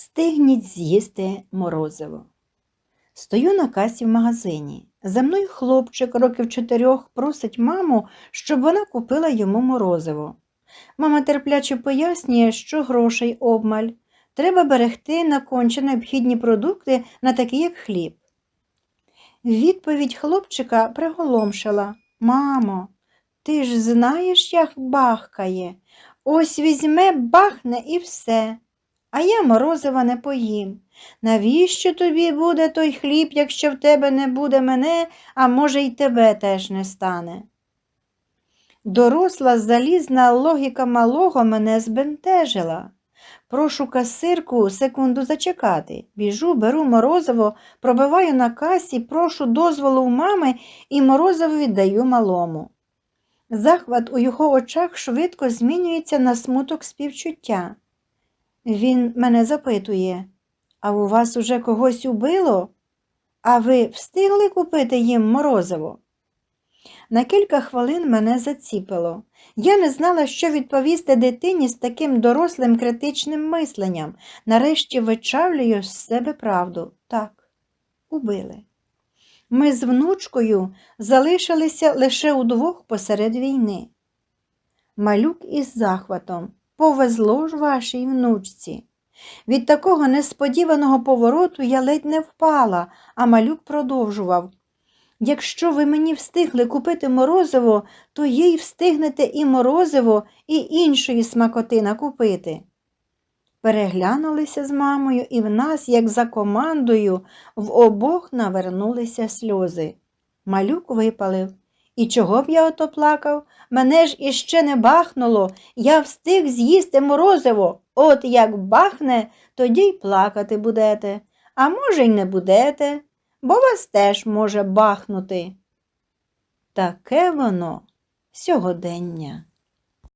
Встигніть з'їсти морозиво. Стою на касі в магазині. За мною хлопчик років чотирьох просить маму, щоб вона купила йому морозиво. Мама терпляче пояснює, що грошей обмаль. Треба берегти на конче необхідні продукти на такі, як хліб. Відповідь хлопчика приголомшила. Мамо, ти ж знаєш, як бахкає. Ось візьме, бахне і все. А я морозива не поїм. Навіщо тобі буде той хліб, якщо в тебе не буде мене, а може, й тебе теж не стане? Доросла залізна логіка малого мене збентежила. Прошу касирку секунду зачекати. Біжу, беру морозиво, пробиваю на касі, прошу дозволу у мами і морозиво віддаю малому. Захват у його очах швидко змінюється на смуток співчуття. Він мене запитує, а у вас уже когось убило? А ви встигли купити їм морозиво? На кілька хвилин мене заціпило. Я не знала, що відповісти дитині з таким дорослим критичним мисленням. Нарешті вичавлюю з себе правду. Так, убили. Ми з внучкою залишилися лише удвох посеред війни. Малюк із захватом. Повезло ж вашій внучці. Від такого несподіваного повороту я ледь не впала, а малюк продовжував. Якщо ви мені встигли купити морозиво, то їй встигнете і морозиво, і іншої смакоти накупити. Переглянулися з мамою, і в нас, як за командою, в обох навернулися сльози. Малюк випалив. І чого б я ото плакав? Мене ж іще не бахнуло, я встиг з'їсти морозиво. От як бахне, тоді й плакати будете, а може, й не будете, бо вас теж може бахнути. Таке воно сьогодення.